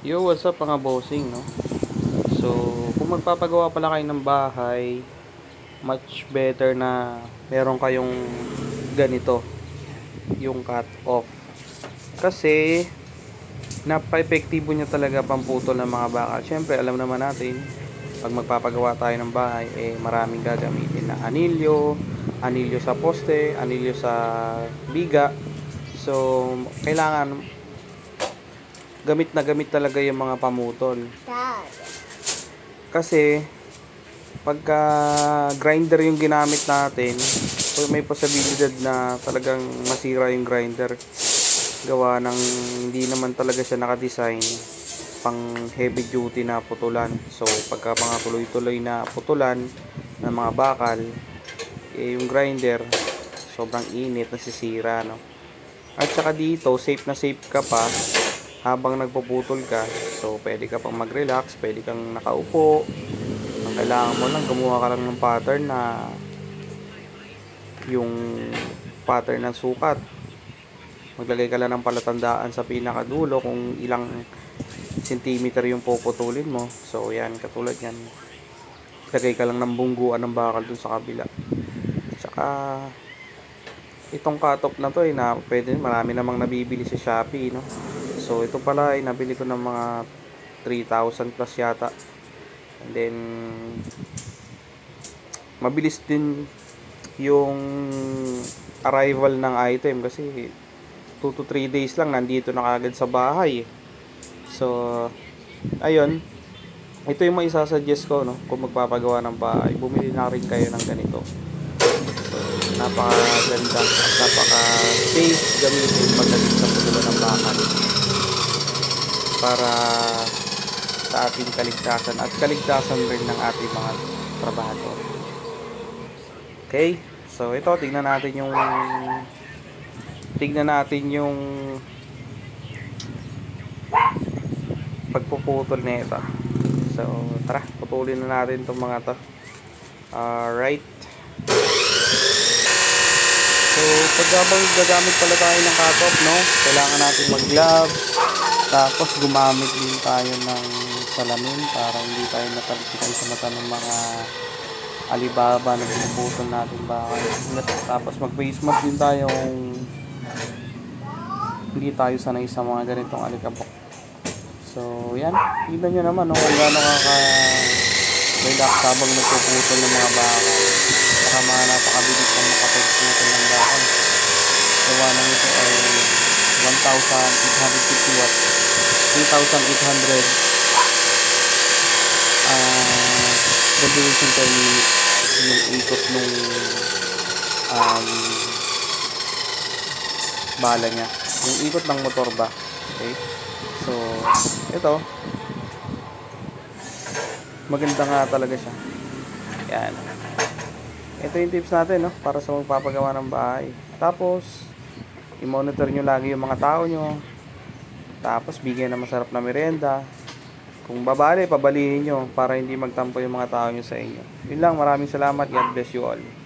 Yo, what's up mga bossing, no? So, kung magpapagawa pala kayo ng bahay, much better na meron kayong ganito, yung cut off. Kasi, napaka-epektibo niya talaga pamputol ng mga bakal. Siyempre, alam naman natin, pag magpapagawa tayo ng bahay, eh, maraming gagamitin na anilyo, anilyo sa poste, anilyo sa biga. So, kailangan gamit na gamit talaga yung mga pamutol. Kasi pagka grinder yung ginamit natin, may posibilidad na talagang masira yung grinder. Gawa ng hindi naman talaga siya nakadesign pang heavy duty na putulan. So pagka mga tuloy-tuloy na putulan ng mga bakal, eh, yung grinder sobrang init, nasisira, no? At saka dito, safe na safe ka pa habang nagpuputol ka. So, pwede ka pang mag-relax, pwede kang nakaupo. Ang kailangan mo lang, gumawa ka lang ng pattern na yung pattern ng sukat. Maglagay ka lang ng palatandaan sa pinakadulo kung ilang centimeter yung puputulin mo. So, yan, katulad yan. Lagay ka lang ng bungguan ng bakal dun sa kabila. Tsaka, itong cut-off na to, eh, na pwede, marami namang nabibili sa Shopee, no? So, ito pala ay nabili ko ng mga 3,000 plus yata. And then, mabilis din yung arrival ng item kasi 2 to 3 days lang nandito na kagad sa bahay. So, ayun. Ito yung may isasuggest ko, no? Kung magpapagawa ng bahay, bumili na rin kayo ng ganito. So, napakaganda at napaka-safe gamitin pagdating sa putulan ng bakal para sa ating kaligtasan at kaligtasan rin ng ating mga trabahador. Okay? So ito tingnan natin yung tingnan natin yung pagpuputol nito. So tara, putulin na natin itong mga to. Alright. So, pag habang gagamit pala tayo ng cut-off, no? Kailangan natin mag-gloves. Tapos, gumamit din tayo ng salamin para hindi tayo natalsikan sa mata ng mga alibaba na pinuputol natin bakal. Tapos, mag-face mask din tayo kung hindi tayo sanay sa mga ganitong alikabok. So, yan. Tignan nyo naman, no? Kung gaano ka relax habang nagpuputol ng mga bakal. Saka mga napakabilis ng makapagputol ng bakal. Gawa ng ito ay 1,850 watts. 3,800 ah revolution per minute yung ikot nung um, bala niya. Yung ikot ng motor ba. Okay? So, ito. Maganda nga talaga siya. Yan. Ito yung tips natin, no? Para sa magpapagawa ng bahay. Tapos, i-monitor nyo lagi yung mga tao nyo. Tapos, bigyan ng masarap na merienda. Kung babali, pabalihin nyo para hindi magtampo yung mga tao nyo sa inyo. Yun lang, maraming salamat. God bless you all.